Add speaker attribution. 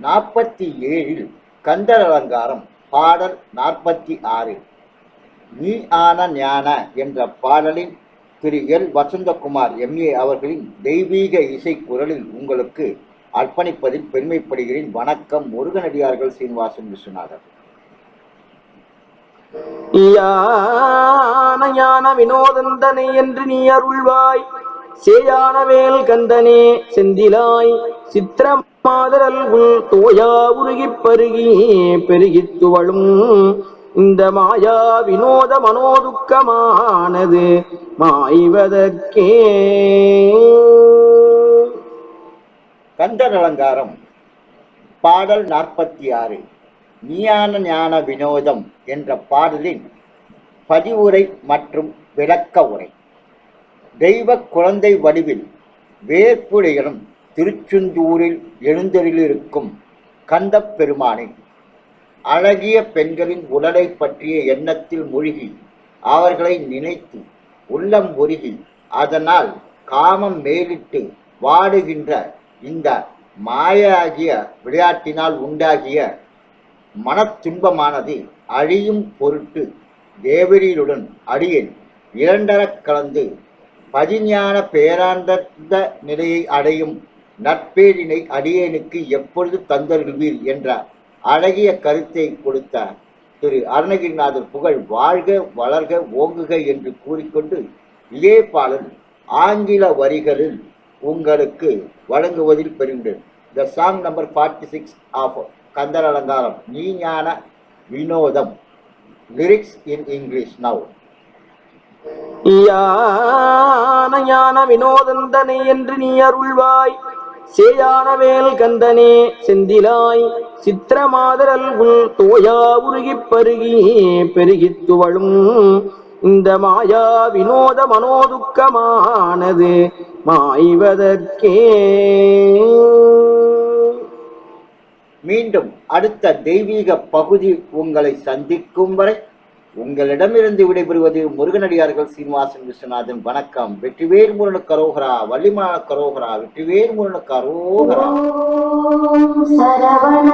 Speaker 1: நாற்பத்தி ஏழில் கந்தர் அலங்காரம் பாடல் நாற்பத்தி ஆறு. நீ ஆன ஞான என்ற பாடலின் திரு எல். வசந்தகுமார் எம்ஏ அவர்களின் தெய்வீக இசை குரலில் உங்களுக்கு அர்ப்பணிப்பதில் பெருமைப்படுகிறேன். வணக்கம் முருகனடியார்கள் சீனிவாசன் விஸ்வநாதன்
Speaker 2: யான ஞான வினோதந்தனை என்று நீ அருள்வாய். சேயான வேல் கந்தனே செந்திலாய். சித்திர மாதரல் உள் தோயா உருகிப் பருகி பெருகி துவளும். இந்த மாயா வினோத மனோதுக்கமானது மாய்வதற்கே.
Speaker 1: கந்தர் அலங்காரம் பாடல் நாற்பத்தி ஆறு. நீயான ஞான வினோதம் என்ற பாடலின் பதிவுரை மற்றும் விளக்க உரை. தெய்வ குழந்தை வடிவில் வேற்புடையனும் திருச்செந்தூரில் எழுந்தருளிருக்கும் கந்த பெருமானின் அழகிய பெண்களின் உடலை பற்றிய எண்ணத்தில் மூழ்கி அவர்களை நினைத்து உள்ளம் உருகி அதனால் காமம் மேலிட்டு வாடுகின்ற இந்த மாயாகிய விளையாட்டினால் உண்டாகிய மனத்துன்பமானது அழியும் பொருட்டு தேவரீருடன் அடியேன். இரண்டரக் கலந்து பதிஞான பேராந்தந்த நிலையை அடையும் நட்பேரினை அடியேனுக்கு எப்பொழுது தந்தருள்வீர் என்ற அழகிய கருத்தை கொடுத்த திரு அருணகிரிநாதர் புகழ் வாழ்க வளர்க ஓங்குக என்று கூறிக்கொண்டு இதே பாடல் ஆங்கில வரிகளில் உங்களுக்கு வழங்குவதில் பெறுகிறேன் the song number forty six of Kandar Alangaram நீ ஞான வினோதம். லிரிக்ஸ் இன் இங்கிலீஷ் நவ்
Speaker 2: யான ஞான வினோதந்தனை என்று நீ அருள்வாய். சேயான வேல் கந்தனே செந்திலாய். சித்திர மாதரல் உள் தோயா உருகிப் பருகி பெருகி துவழும். இந்த மாயா வினோத மனோதுக்கமானது. மாய்வதற்கே.
Speaker 1: மீண்டும் அடுத்த தெய்வீக பகுதி உங்களை சந்திக்கும் வரை உங்களிடமிருந்து விடைபெறுவது முருகனடியார்கள் சீனிவாசன் விஸ்வநாதன். வணக்கம். வெற்றிவேர் முருகனுக்கு கரோகரா வள்ளிமான கரோகரா வெற்றிவேல்
Speaker 3: முருண கரோகரா சரவண